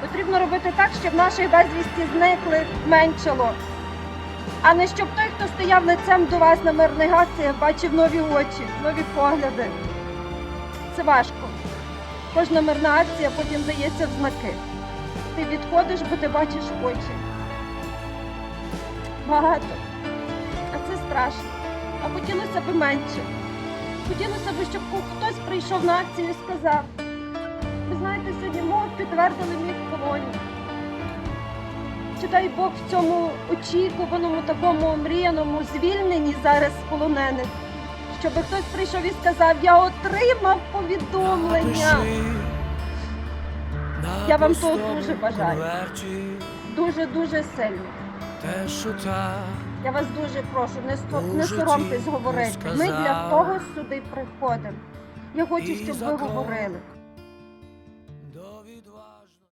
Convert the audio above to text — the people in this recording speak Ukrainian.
Потрібно робити так, щоб наших безвісті зникли, меншало. А не щоб той, хто стояв лицем до вас на мирних акціях, бачив нові очі, нові погляди. Це важко. Кожна мирна акція потім дається в знаки. Ти відходиш, бо ти бачиш очі. Багато. А це страшно. А хотілося б менше. Хотілося б, щоб хтось прийшов на акцію і сказав. Підтвердили мій полоні. Чи дай Бог в цьому очікуваному, такому мріяному звільненні зараз полонених, щоб хтось прийшов і сказав, я отримав повідомлення. Я вам того дуже бажаю. Дуже-дуже сильно. Я вас дуже прошу, не, сто- не соромтесь говорити. Ми для того сюди приходимо. Я хочу, щоб ви говорили. ouvido às